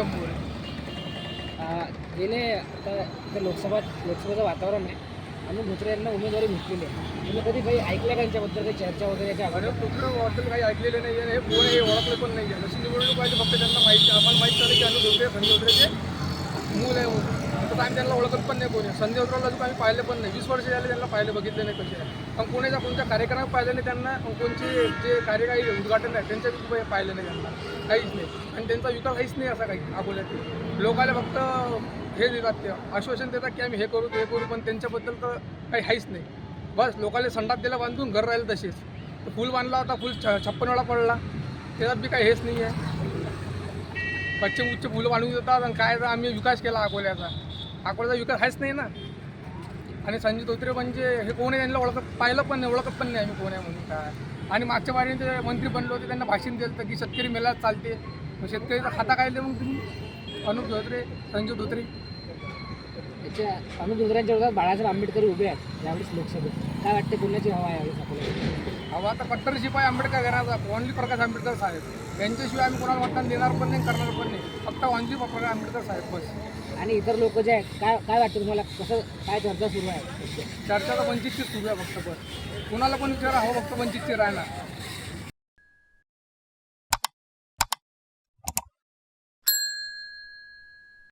अं, गेले आता इथं लोकसभा लोकसभेचं वातावरण आहे. अनिल धोत्रे यांना उमेदवारी भेटलेली आहे. तुम्ही कधी काही ऐकलं का यांच्याबद्दल? काही चर्चा वगैरे याच्या अगोदर कुठलं काही ऐकलेले नाही आहे. हे कोण हे ओळखले पण नाही आहे. जशी निवडणूक पाहिजे फक्त त्यांना माहिती आम्हाला माहीत झालं की अनिल धोत्रे संजय धोत्रेचे मूल आहे तसं आम्ही त्यांना ओळखत पण नाही कोणी. संजय उतरवला अजून आम्ही पाहिलं पण नाही. वीस वर्ष झाले त्यांना पाहिलं बघितले नाही कसे पण कोणाच्या कोणत्या कार्यक्रमात पाहिलं नाही त्यांना कोणचे जे कार्यकारी उद्घाटन आहे त्यांच्या पाहिले पाहिलं नाही त्यांना. काहीच नाही. आणि त्यांचा विकास काहीच नाही असा काही अकोल्यात. लोकांना फक्त हे देतात ते आश्वासन देतात की आम्ही हे करू ते करू पण त्यांच्याबद्दल तर काही आहेच नाही. बस लोकांना संडात दिला बांधून घर राहिलं तसेच तर बांधला होता फुल छ छप्पन वेळा पडला. त्याच्यात बी काही हेच नाही आहे पश्चिम उच्च फुलं बांधून देतात आणि काय तर आम्ही विकास केला अकोल्याचा. अकोल्याचा विकास आहेच नाही ना. आणि संजय धोत्रे म्हणजे हे कोण आहे त्यांना ओळखत पाहिलं पण नाही ओळखत पण नाही आम्ही कोण आहे म्हणून काय. आणि मागच्या बारीने ते मंत्री बनले होते त्यांना भाषण दिलं तर की शेतकरी मेला चालते. मग शेतकरीचा खाता काय मग तुम्ही. अनुप धोत्रे संजय धोत्रे. याच्या अनिल धोत्रेंच्या विरोधात बाळासाहेब आंबेडकर उभे आहेत यावेळेस लोकसभेत. काय वाटते कोणाची हवा आहे यावेळेस आपल्याला? अहो आता कट्टर शिपाई आंबेडकर घराचा ओनली प्रकाश आंबेडकर साहेब. यांच्याशिवाय आम्ही कोणाला मतदान देणार पण नाही करणार पण नाही. फक्त ओनली प्रकाश आंबेडकर साहेब बस. आणि इतर लोक जे आहेत काय काय वाटतं तुम्हाला? कसं काय चर्चा सुरू आहे? चर्चा तर वंचितची सुरू आहे फक्त बस. कुणाला पण विचारा हो फक्त वंचितची राहणार.